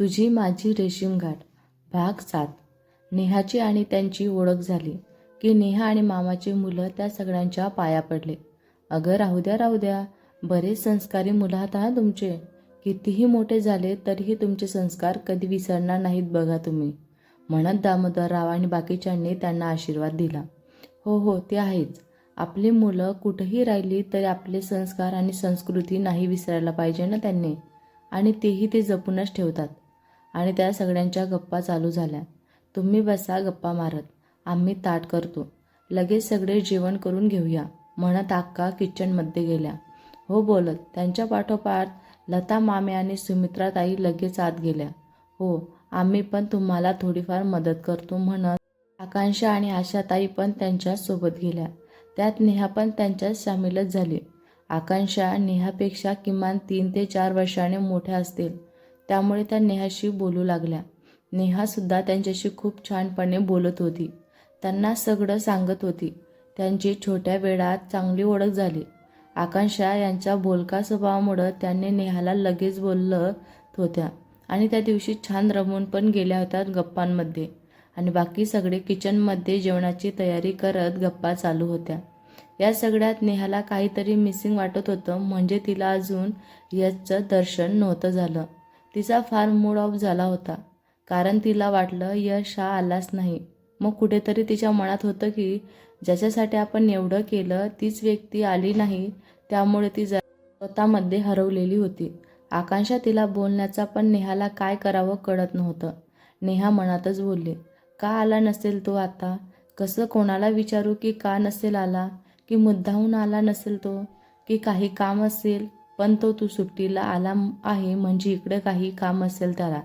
तुझी माझी रेशीम घाट. भाग सात. नेहाची आणि त्यांची ओळख झाली की नेहा आणि मामाची मुलं त्या सगळ्यांच्या पाया पडले. अगं राहू द्या राहू द्या. बरेच संस्कारी मुलं आहात हा तुमचे. कितीही मोठे झाले तरीही तुमचे संस्कार कधी विसरणार नाहीत बघा तुम्ही. म्हणत दामोदरराव आणि बाकीच्यांनी त्यांना आशीर्वाद दिला. हो हो ते आहेच. आपली मुलं कुठेही राहिली तरी आपले संस्कार आणि संस्कृती नाही विसरायला पाहिजे ना त्यांनी. आणि तेही ते जपूनच ठेवतात. आणि त्या सगळ्यांच्या गप्पा चालू झाल्या. तुम्ही बसा गप्पा मारत. आम्ही ताट करतो. लगेच सगळे जेवण करून घेऊया म्हणत अक्का किचनमध्ये गेल्या. हो बोलत त्यांच्या पाठोपाठ लता मामे आणि सुमित्राताई लगेच आत गेल्या. हो आम्ही पण तुम्हाला थोडीफार मदत करतो म्हणत आकांक्षा आणि आशाताई पण त्यांच्यासोबत गेल्या. त्यात नेहा पण त्यांच्यात सामीलच झाली. आकांक्षा नेहापेक्षा किमान तीन ते चार वर्षाने मोठ्या असतील. त्यामुळे त्या नेहाशी बोलू लागल्या. नेहासुद्धा त्यांच्याशी खूप छानपणे बोलत होती. त्यांना सगळं सांगत होती. त्यांची छोट्या वेळात चांगली ओळख झाली. आकांक्षा यांच्या बोलका स्वभावामुळं त्यांनी नेहाला लगेच बोलत होत्या आणि त्या दिवशी छान रमून पण गेल्या होत्या गप्पांमध्ये. आणि बाकी सगळे किचनमध्ये जेवणाची तयारी करत गप्पा चालू होत्या. या सगळ्यात नेहाला काहीतरी मिसिंग वाटत होतं म्हणजे तिला अजून यशचं दर्शन नव्हतं झालं. तिचा फार मूड ऑफ झाला होता कारण तिला वाटलं यश हा आलाच नाही. मग कुठेतरी तिच्या मनात होतं की ज्याच्यासाठी आपण एवढं केलं तीच व्यक्ती आली नाही त्यामुळे ती जरा स्वतःमध्ये हरवलेली होती. आकांक्षा तिला बोलण्याचा पण नेहाला काय करावं कळत नव्हतं. नेहा मनातच बोलली का आला नसेल तो आता? कसं कोणाला विचारू की का नसेल आला? की मुद्दाहून आला नसेल तो? की काही काम असेल पण तो तू सुट्टीला आला आहे म्हणजे इकडे काही काम असेल त्याला.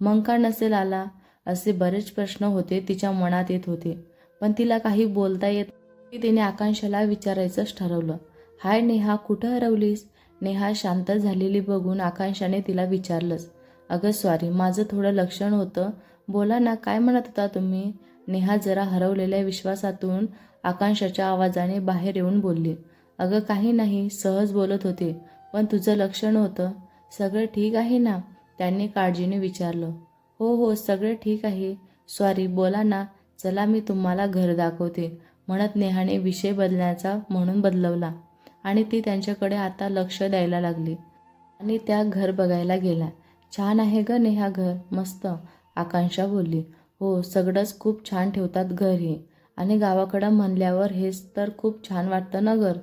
मग का नसेल आला? असे बरेच प्रश्न होते तिच्या मनात येत होते. पण तिला काही बोलता येत की तिने आकांक्षाला विचारायचंच ठरवलं. हाय नेहा कुठं हरवलीस? नेहा शांत झालेली बघून आकांक्षाने तिला विचारलंच. अगं सॉरी माझं थोडं लक्षण होतं. बोला ना काय म्हणत होता तुम्ही? नेहा जरा हरवलेल्या विश्वासातून आकांक्षाच्या आवाजाने बाहेर येऊन बोलली. अगं काही नाही सहज बोलत होते. पण तुझं लक्षण होतं. सगळं ठीक आहे ना? त्यांनी काळजीने विचारलं. हो हो सगळं ठीक आहे. सॉरी बोला ना. चला मी तुम्हाला घर दाखवते. म्हणत नेहाने विषय बदलण्याचा म्हणून बदलवला. आणि ती त्यांच्याकडे आता लक्ष द्यायला लागली. आणि त्या घर बघायला गेला छान आहे ग नेहा घर. मस्त. आकांक्षा बोलली. हो सगळंच खूप छान ठेवतात घर हे. आणि गावाकडं म्हणल्यावर हेच तर खूप छान वाटतं ना घर?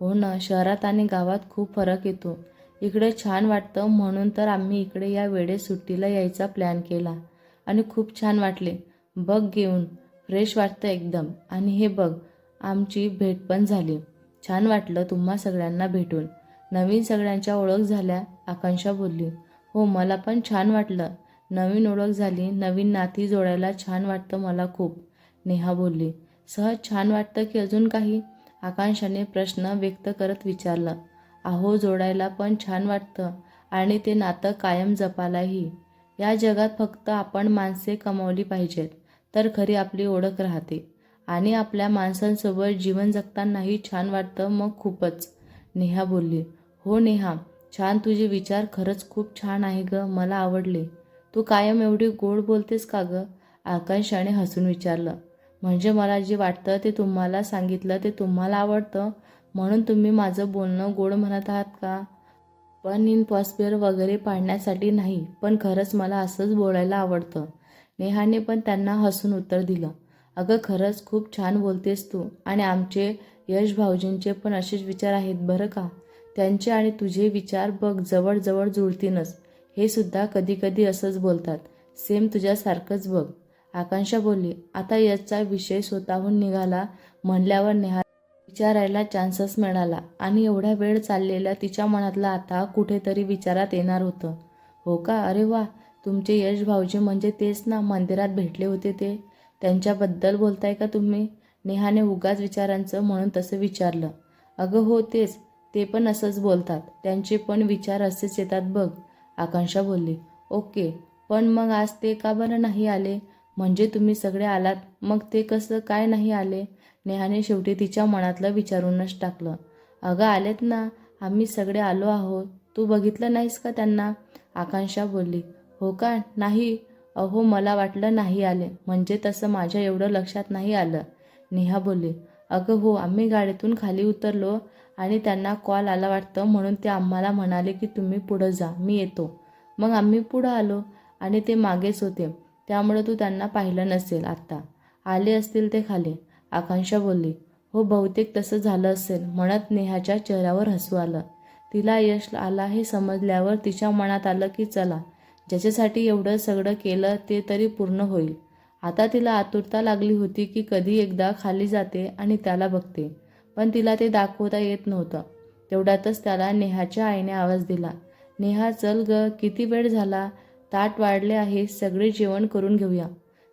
हो ना शहरात आणि गावात खूप फरक येतो. इकडे छान वाटतं म्हणून तर आम्ही इकडे या वेळेत सुट्टीला यायचा प्लॅन केला. आणि खूप छान वाटले. बघ घेऊन फ्रेश वाटतं एकदम. आणि हे बघ आमची भेट पण झाली. छान वाटलं तुम्हा सगळ्यांना भेटून. नवीन सगळ्यांच्या ओळख झाल्या आकांक्षा बोलली. हो मला पण छान वाटलं. नवीन ओळख झाली नवीन नाती जोडायला छान वाटतं मला खूप. नेहा बोलली. सहज छान वाटतं की अजून काही? आकांक्षाने प्रश्न व्यक्त करत विचारलं. अहो जोडायला पण छान वाटतं आणि ते नातं कायम जपालाही या जगात फक्त आपण माणसे कमावली पाहिजेत तर खरी आपली ओळख राहते. आणि आपल्या माणसांसोबत जीवन जगतानाही छान वाटतं मग खूपच. नेहा बोलली. हो नेहा छान तुझे विचार खरंच खूप छान आहे ग मला आवडले. तू कायम एवढी गोड बोलतेस का ग? आकांक्षाने हसून विचारलं. म्हणजे मला जे वाटतं ते तुम्हाला सांगितलं ते तुम्हाला आवडतं. म्हणून तुम्ही माझं बोलणं गोड म्हणत आहात का? पण इन पॉस्पेअर वगैरे पाडण्यासाठी नाही पण खरंच मला असंच बोलायला आवडतं. नेहाने पण त्यांना हसून उत्तर दिलं. अगं खरंच खूप छान बोलतेस तू आणि आमचे यश भाऊजींचे पण असेच विचार आहेत बरं का? त्यांचे आणि तुझे विचार बघ जवळजवळ जुळतीनच हे सुद्धा कधी कधी असंच बोलतात. सेम तुझ्यासारखंच बघ. आकांक्षा बोलली आता याचा विषय स्वतःहून निघाला म्हणल्यावर नेहा विचारायला चान्सच मिळाला आणि एवढा वेळ चाललेला तिच्या मनातला आता कुठेतरी विचारात येणार होतं. हो का? अरे वा! तुमचे यश भाऊजी म्हणजे तेच ना मंदिरात भेटले होते ते. त्यांच्याबद्दल बोलताय का तुम्ही? नेहाने उगाच विचारांचं म्हणून तसं विचारलं. अगं हो तेच. ते पण असंच बोलतात. त्यांचे पण विचार असेच येतात बघ. आकांक्षा बोलली ओके. पण मग आज ते का बरं नाही आले? म्हणजे तुम्ही सगळे आलात मग ते कसं काय नाही आले? नेहाने शेवटी तिच्या मनातलं विचारूनच टाकलं. अगं आलेत ना आम्ही सगळे आलो आहोत. तू बघितलं नाहीस का त्यांना? आकांक्षा बोलली. हो का? नाही. अहो मला वाटलं नाही आले. म्हणजे तसं माझ्या एवढं लक्षात नाही आलं. नेहा बोलली. अगं हो आम्ही गाडीतून खाली उतरलो आणि त्यांना कॉल आला वाटतं म्हणून ते आम्हाला म्हणाले की तुम्ही पुढं जा मी येतो. मग आम्ही पुढं आलो आणि ते मागेच होते. त्यामुळे तू त्यांना पाहिलं नसेल आत्ता. आले असतील ते खाली. आकांक्षा बोलली हो बहुतेक तसं झालं असेल म्हणत नेहाच्या चेहऱ्यावर हसू आलं. तिला यश आला हे समजल्यावर तिच्या मनात आलं की चला ज्याच्यासाठी एवढं सगळं केलं ते तरी पूर्ण होईल. आता तिला आतुरता लागली होती की कधी एकदा खाली जाते आणि त्याला बघते. पण तिला ते दाखवता येत नव्हतं. तेवढ्यातच त्याला नेहाच्या आईने आवाज दिला नेहा चल ग किती वेळ झाला? ताट वाढले आहे सगळे जेवण करून घेऊया.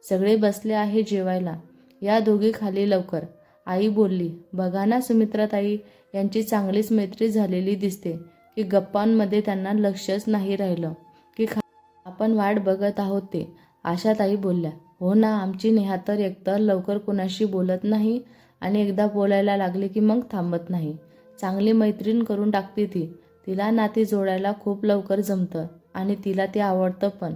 सगळे बसले आहे जेवायला. या दोघी खाली लवकर. आई बोलली बघा ना सुमित्राताई यांची चांगलीच मैत्री झालेली दिसते की गप्पांमध्ये त्यांना लक्षच नाही राहिलं की खा आपण वाट बघत आहोत ते आशाताई बोलल्या. हो ना आमची नेहा तर एकतर लवकर कोणाशी बोलत नाही आणि एकदा बोलायला लागले की मग थांबत नाही. चांगली मैत्रीण करून टाकते ती. तिला नाती जोडायला खूप लवकर जमतं. आणि तिला ते आवडतं पण.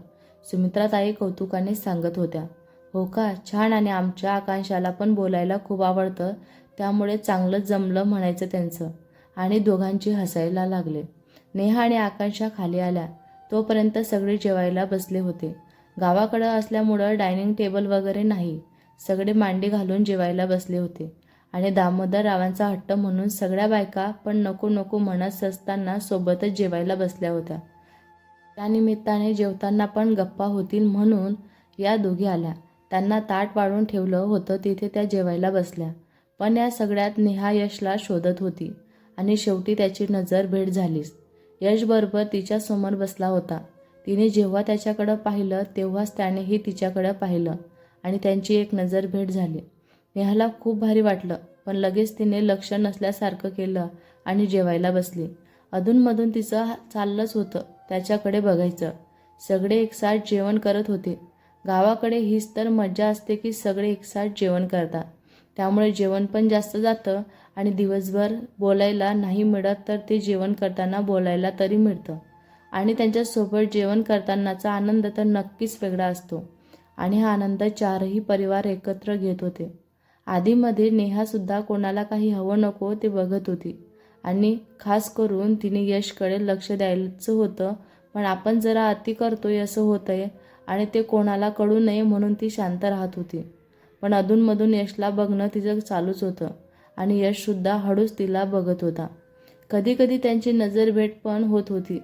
सुमित्राताई कौतुकाने सांगत होत्या हो का? छान आणि आमच्या आकांक्षाला पण बोलायला खूप आवडतं. त्यामुळे चांगलंच जमलं म्हणायचं त्यांचं. आणि दोघांची हसायला लागले. नेहा आणि आकांक्षा खाली आल्या. तोपर्यंत सगळे जेवायला बसले होते. गावाकडं असल्यामुळं डायनिंग टेबल वगैरे नाही. सगळे मांडी घालून जेवायला बसले होते. आणि दामोदर रावांचा हट्ट म्हणून सगळ्या बायका पण नको नको म्हणत असताना सोबतच जेवायला बसल्या होत्या. त्यानिमित्ताने जेवताना पण गप्पा होतील म्हणून या दोघी आल्या. त्यांना ताट वाढून ठेवलं होतं तिथे त्या जेवायला बसल्या. पण या सगळ्यात नेहा यशला शोधत होती आणि शेवटी त्याची नजर भेट झालीच. यशबरोबर तिच्या समोर बसला होता. तिने जेव्हा त्याच्याकडं पाहिलं तेव्हाच त्यानेही तिच्याकडं पाहिलं आणि त्यांची एक नजर भेट झाली. नेहाला खूप भारी वाटलं पण लगेच तिने लक्ष नसल्यासारखं केलं आणि जेवायला बसली. अधूनमधून तिचं चाललंच होतं त्याच्याकडे बघायचं. सगळे एकसाथ जेवण करत होते. गावाकडे हीच तर मज्जा असते की सगळे एकसाथ जेवण करतात. त्यामुळे जेवण पण जास्त जातं आणि दिवसभर बोलायला नाही मिळत तर ते जेवण करताना बोलायला तरी मिळतं. आणि त्यांच्यासोबत जेवण करतानाचा आनंद तर नक्कीच वेगळा असतो. आणि हा आनंद चारही परिवार एकत्र घेत होते. आधीमध्ये नेहासुद्धा कोणाला काही हवं नको ते बघत होती. आणि खास करून तिने यशकडे लक्ष द्यायचं होतं. पण आपण जरा अति करतोय असं होतंय आणि ते कोणाला कळू नये म्हणून ती शांत राहत होती. पण अधूनमधून यशला बघणं तिचं चालूच होतं आणि यशसुद्धा हळूच तिला बघत होता. कधीकधी त्यांची नजर भेट पण होत होती.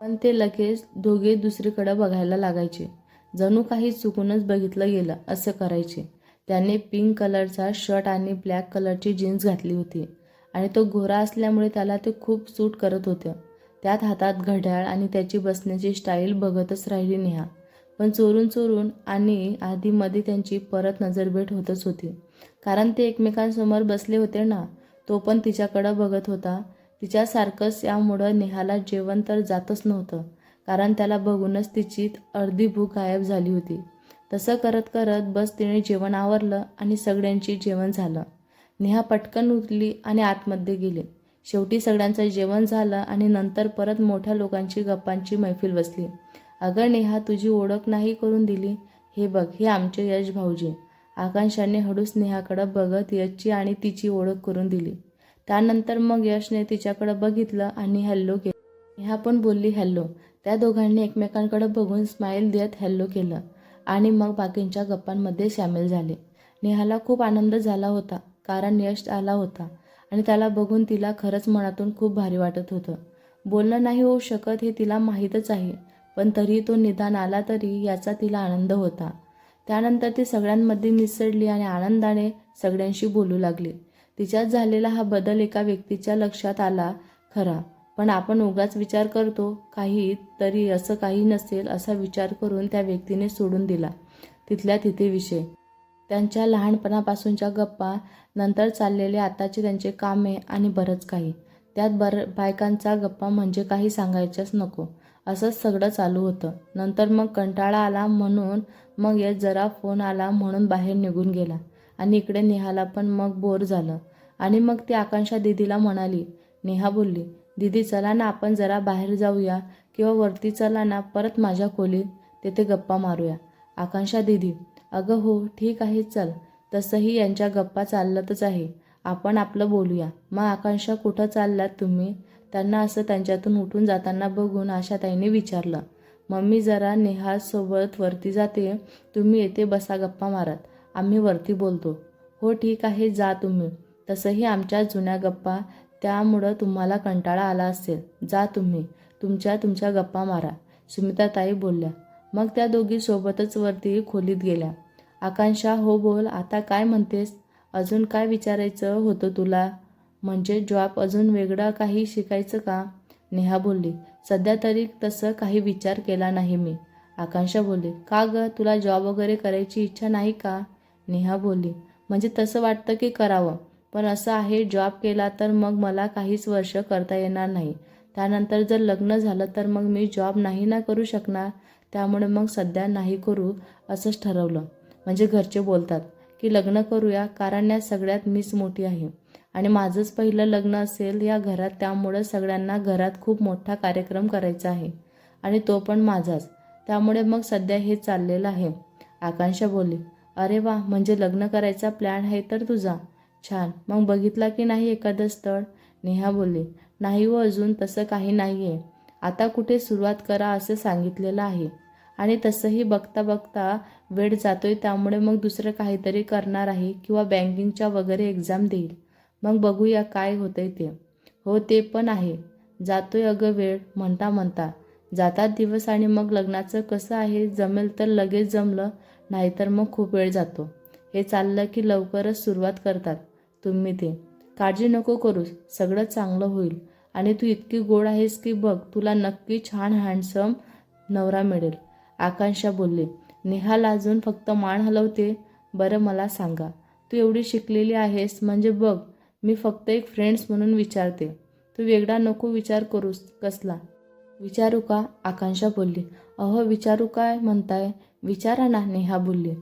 पण ते लगेच दोघे दुसरीकडं बघायला लागायचे. जणू काही चुकूनच बघितलं गेलं असं करायचे. त्याने पिंक कलरचा शर्ट आणि ब्लॅक कलरची जीन्स घातली होती. आणि तो गोरा असल्यामुळे त्याला ते खूप सूट करत होतं. त्यात हातात घड्याळ आणि त्याची बसण्याची स्टाईल बघतच राहिली नेहा. पण चोरून चोरून आणि आधीमध्ये त्यांची परत नजरभेट होतच होती. कारण ते एकमेकांसमोर बसले होते ना तो पण तिच्याकडं बघत होता. तिच्यासारखंच यामुळं नेहाला जेवण तर जातच नव्हतं कारण त्याला बघूनच तिची अर्धी भूक गायब झाली होती. तसं करत करत बस तिने जेवण आवरलं आणि सगळ्यांची जेवण झालं. नेहा पटकन उठली आणि आतमध्ये गेली. शेवटी सगळ्यांचं जेवण झालं आणि नंतर परत मोठ्या लोकांची गप्पांची मैफिल बसली. अगं नेहा तुझी ओळख नाही करून दिली. हे बघ हे आमचे यश भाऊजी. आकांक्षाने हळूच नेहाकडं बघत यशची आणि तिची ओळख करून दिली. त्यानंतर मग यशने तिच्याकडं बघितलं आणि हॅल्लो केलं. नेहा पण बोलली हॅल्लो त्या दोघांनी एकमेकांकडे बघून स्माईल देत हॅल्लो केलं आणि मग बाकींच्या गप्पांमध्ये सामील झाले. नेहाला खूप आनंद झाला होता. कारण यश आला होता आणि त्याला बघून तिला खरंच मनातून खूप भारी वाटत होतं. बोलणं नाही होऊ शकत हे तिला माहीतच आहे पण तरी तो निदान आला तरी याचा तिला आनंद होता. त्यानंतर ती सगळ्यांमध्ये मिसळली आणि आनंदाने सगळ्यांशी बोलू लागली. तिच्यात झालेला हा बदल एका व्यक्तीच्या लक्षात आला खरा पण आपण उगाच विचार करतो काही तरी असं काही नसेल असा विचार करून त्या व्यक्तीने सोडून दिला. तिथल्या तिथे विषय. त्यांच्या लहानपणापासूनच्या गप्पा नंतर चाललेले आताचे त्यांचे कामे आणि बरंच काही. त्यात बर बायकांचा गप्पा म्हणजे काही सांगायच्याच नको. असंच सगळं चालू होतं. नंतर मग कंटाळा आला म्हणून मग येत जरा फोन आला म्हणून बाहेर निघून गेला. आणि इकडे नेहाला पण मग बोर झालं. आणि मग ती आकांक्षा दिदीला म्हणाली नेहा बोलली दीदी चला ना आपण जरा बाहेर जाऊया किंवा वरती चला ना परत माझ्या खोलीत तेथे गप्पा मारूया. आकांक्षा दिदी अगं हो ठीक आहे चल. तसंही यांच्या गप्पा चाललतच आहे. आपण आपलं बोलूया. मग आकांक्षा कुठं चाललात तुम्ही? त्यांना असं त्यांच्यातून उठून जाताना बघून आशाताईने विचारलं. मम्मी जरा नेहासोबत वरती जाते. तुम्ही येथे बसा गप्पा मारत. आम्ही वरती बोलतो. हो ठीक आहे जा तुम्ही. तसंही आमच्या जुन्या गप्पा. त्यामुळं तुम्हाला कंटाळा आला असेल. जा तुम्ही. तुमच्या तुमच्या गप्पा मारा. सुमिताताई बोलल्या. मग त्या दोघी सोबतच वरती खोलीत गेल्या. आकांक्षा हो बोल आता काय म्हणतेस? अजून काय विचारायचं होतं तुला? म्हणजे जॉब अजून वेगळा काही शिकायचं का? नेहा बोलली सध्या तरी तसं काही विचार केला नाही मी. आकांक्षा बोलली का ग? तुला जॉब वगैरे करायची इच्छा नाही का? नेहा बोलली म्हणजे तसं वाटतं की करावं पण असं आहे जॉब केला तर मग मला काहीच वर्ष करता येणार नाही. त्यानंतर जर लग्न झालं तर मग मी जॉब नाही ना करू शकणार? त्यामुळे मग सध्या नाही करू असंच ठरवलं. म्हणजे घरचे बोलतात की लग्न करूया कारण या सगळ्यात मीच मोठी आहे. आणि माझंच पहिलं लग्न असेल या घरात त्यामुळं सगळ्यांना घरात खूप मोठा कार्यक्रम करायचा आहे. आणि तो पण माझाच. त्यामुळे मग सध्या हे चाललेलं आहे. आकांक्षा बोलली अरे वा म्हणजे लग्न करायचा प्लॅन आहे तर तुझा. छान. मग बघितला की नाही एखादं स्थळ? नेहा बोलली नाही व अजून तसं काही नाही आहे आता कुठे सुरुवात करा असं सांगितलेलं आहे. आणि तसंही बघता बघता वेळ जातोय त्यामुळे मग दुसरं काहीतरी करणार आहे किंवा बँकिंगच्या वगैरे एक्झाम देईल. मग बघूया काय होतंय ते. हो ते पण आहे. जातोय अगं वेळ म्हणता म्हणता. जातात दिवस आणि मग लग्नाचं कसं आहे जमेल तर लगेच जमलं नाहीतर मग खूप वेळ जातो. हे चाललं की लवकरच सुरुवात करतात तुम्ही ते. काळजी नको करूस सगळं चांगलं होईल. आणि तू इतकी गोड आहेस की बघ तुला नक्की छान हँडसम नवरा मिळेल. आकांक्षा बोलली निहाल अजून फक्त मान हलवते? बरं मला सांगा. तू एवढी शिकलेली आहेस म्हणजे बघ मी फक्त एक फ्रेंड्स म्हणून विचारते. तू वेगळा नको विचार करूस कसला? विचारू का? आकांक्षा बोलली. अहो विचारू काय म्हणताय? विचारा ना नेहा बोलली.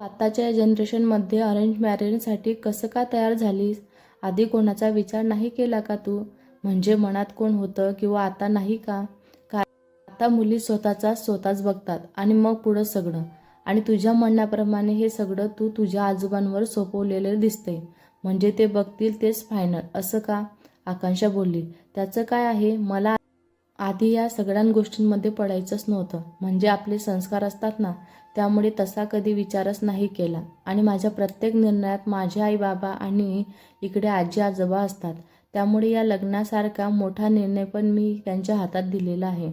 आत्ताच्या जनरेशनमध्ये अरेंज मॅरेजसाठी कसं का तयार झालीस? आधी कोणाचा विचार नाही केला का तू? म्हणजे मनात कोण होतं किंवा आता नाही का? आता मुली स्वतःचा स्वतःच बघतात आणि मग पुढं सगळं. आणि तुझ्या म्हणण्याप्रमाणे हे सगळं तू तुझ्या आजोबांवर सोपवलेलं दिसतंय. म्हणजे ते बघतील तेच फायनल असं का? आकांक्षा बोलली. त्याचं काय आहे? मला आधी या सगळ्या गोष्टींमध्ये पडायचंच नव्हतं. म्हणजे आपले संस्कार असतात ना त्यामुळे तसा कधी विचारच नाही केला. आणि माझ्या प्रत्येक निर्णयात माझे आई बाबा आणि इकडे आजी आजोबा असतात. त्यामुळे या लग्नासारखा मोठा निर्णय पण मी त्यांच्या हातात दिलेला आहे.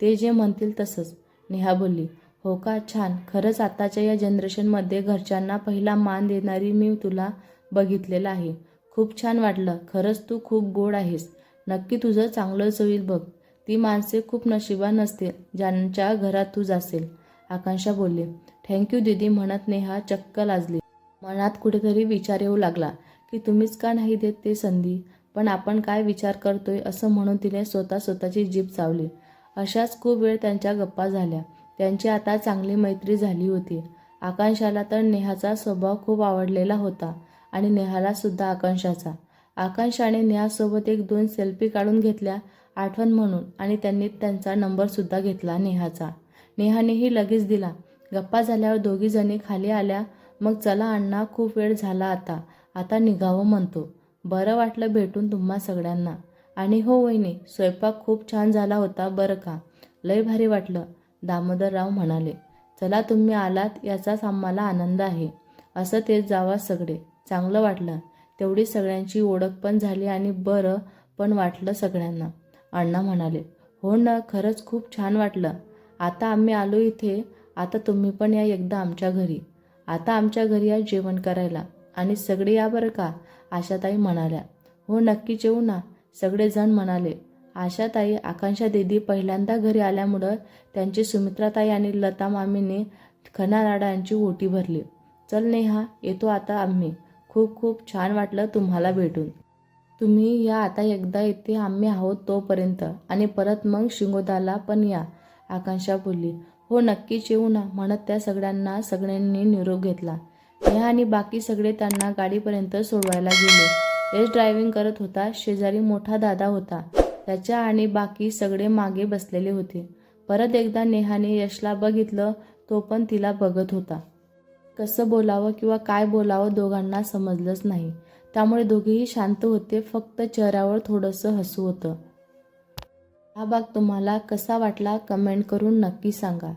ते जे म्हणतील तसंच. नेहा बोलली हो का? छान. खरंच आताच्या या जनरेशनमध्ये घरच्यांना पहिला मान देणारी मी तुला बघितलेलं आहे. खूप छान वाटलं. खरंच तू खूप गोड आहेस. नक्की तुझं चांगलंच होईल बघ. ती माणसे खूप नशिबान असतील ज्यांच्या घरात तू जासेल आकांक्षा बोलली थँक्यू दीदी म्हणत नेहा चक्क लाजली. मनात कुठेतरी विचार येऊ लागला की तुम्हीच का नाही देत ते संधी? पण आपण काय विचार करतोय असं म्हणून तिने स्वतः स्वतःची जीभ चावली. अशाच खूप वेळ त्यांच्या गप्पा झाल्या. त्यांची आता चांगली मैत्री झाली होती. आकांक्षाला तर नेहाचा स्वभाव खूप आवडलेला होता आणि नेहाला सुद्धा आकांक्षाचा. आकांक्षाने नेहासोबत एक दोन सेल्फी काढून घेतल्या आठवण म्हणून आणि त्यांनी त्यांचा नंबरसुद्धा घेतला नेहाचा. नेहानेही लगेच दिला. गप्पा झाल्यावर दोघीजणी खाली आल्या. मग चला अण्णा खूप वेळ झाला आता. आता निघावं म्हणतो. बरं वाटलं भेटून तुम्हा सगळ्यांना. आणि हो वहिनी स्वयंपाक खूप छान झाला होता बरं का? लय भारी वाटलं दामोदरराव म्हणाले. चला तुम्ही आलात याचाच आम्हाला आनंद आहे. असं तेच जावा सगळे. चांगलं वाटलं. तेवढी सगळ्यांची ओळख पण झाली आणि बरं पण वाटलं सगळ्यांना. अण्णा म्हणाले हो ना खरंच खूप छान वाटलं. आता आम्ही आलो इथे आता तुम्ही पण या एकदा आमच्या घरी. आता आमच्या घरी या जेवण करायला. आणि सगळे या बरं का? आशाताई म्हणाल्या हो नक्की जेऊ ना सगळेजण म्हणाले. आशाताई आकांक्षा दिदी पहिल्यांदा घरी आल्यामुळं त्यांची सुमित्राताई आणि लता मामीने खनाराडांची ओटी भरली. चल नेहा येतो आता आम्ही. खूप खूप छान वाटलं तुम्हाला भेटून. तुम्ही या आता एकदा येथे आम्ही आहोत तोपर्यंत. आणि परत मग शिंगोदाला पण या आकांक्षा बोलली. हो नक्कीच येऊ ना म्हणत त्या सगळ्यांना सगळ्यांनी निरोप घेतला. नेहा आणि बाकी सगळे त्यांना गाडीपर्यंत सोडवायला गेले. यश ड्रायव्हिंग करत होता शेजारी मोठा दादा होता. त्याच्या आणि बाकी सगळे मागे बसलेले होते. परत एकदा नेहाने यशला बघितलं तो पण तिला बघत होता. कसं बोलावं किंवा काय बोलावं दोघांना समजलंच नाही. त्यामुळे दोघेही शांत होते फक्त चेहऱ्यावर थोडंसं हसू होतं. हा भाग तुम्हाला कसा वाटला कमेंट करून नक्की सांगा.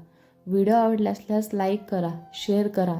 व्हिडिओ आवडल्या असल्यास लाईक करा शेअर करा.